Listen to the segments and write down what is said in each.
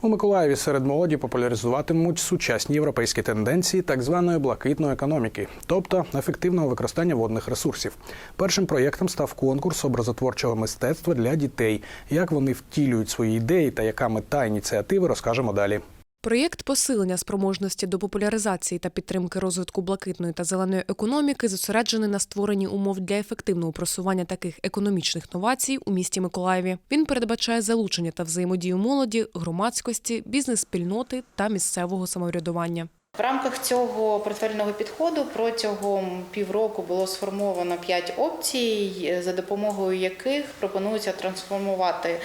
У Миколаєві серед молоді популяризуватимуть сучасні європейські тенденції так званої блакитної економіки, тобто ефективного використання водних ресурсів. Першим проєктом став конкурс образотворчого мистецтва для дітей. Як вони втілюють свої ідеї та яка мета ініціативи, розкажемо далі. Проєкт посилення спроможності до популяризації та підтримки розвитку блакитної та зеленої економіки зосереджений на створенні умов для ефективного просування таких економічних новацій у місті Миколаєві. Він передбачає залучення та взаємодію молоді, громадськості, бізнес-спільноти та місцевого самоврядування. В рамках цього портфельного підходу протягом півроку було сформовано п'ять опцій, за допомогою яких пропонується трансформувати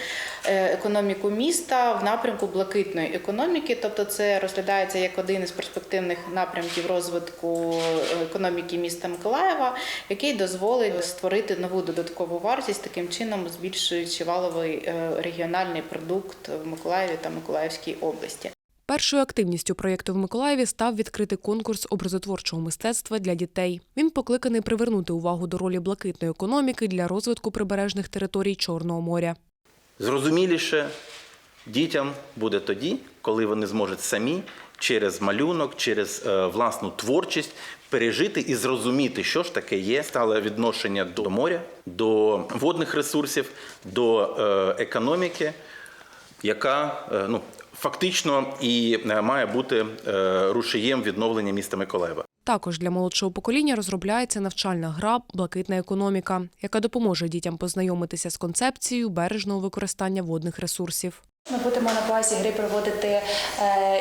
е, економіку міста в напрямку блакитної економіки. Тобто, це розглядається як один із перспективних напрямків розвитку е, економіки міста Миколаєва, який дозволить створити нову додаткову вартість, таким чином збільшуючи валовий е, регіональний продукт в Миколаєві та Миколаївській області. Першою активністю проєкту в Миколаєві став відкритий конкурс образотворчого мистецтва для дітей. Він покликаний привернути увагу до ролі блакитної економіки для розвитку прибережних територій Чорного моря. Зрозуміліше дітям буде тоді, коли вони зможуть самі через малюнок, через е, власну творчість пережити і зрозуміти, що ж таке є стале відношення до моря, до водних ресурсів, до е, економіки, яка е, ну, фактично і е, має бути е, рушієм відновлення міста Миколаєва. Також для молодшого покоління розробляється навчальна гра Блакитна економіка, яка допоможе дітям познайомитися з концепцією бережного використання водних ресурсів. Ми будемо на базі гри проводити е,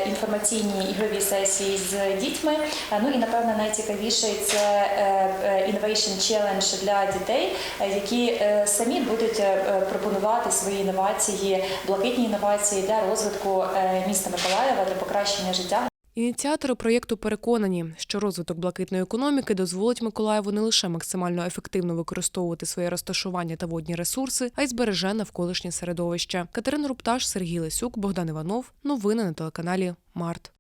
інформаційні ігрові сесії з дітьми. Е, Ну і напевно найцікавіше це е, Innovation Challenge для дітей, які самі будуть пропонувати свої інновації, блакитні інновації для розвитку міста Миколаєва для покращення життя Ініціатори проєкту переконані, що розвиток блакитної економіки дозволить Миколаєву не лише максимально ефективно використовувати своє розташування та водні ресурси, а й збереже навколишнє середовище. Катерина Рупташ, Сергій Лесюк, Богдан Іванов. Новини на телеканалі Март.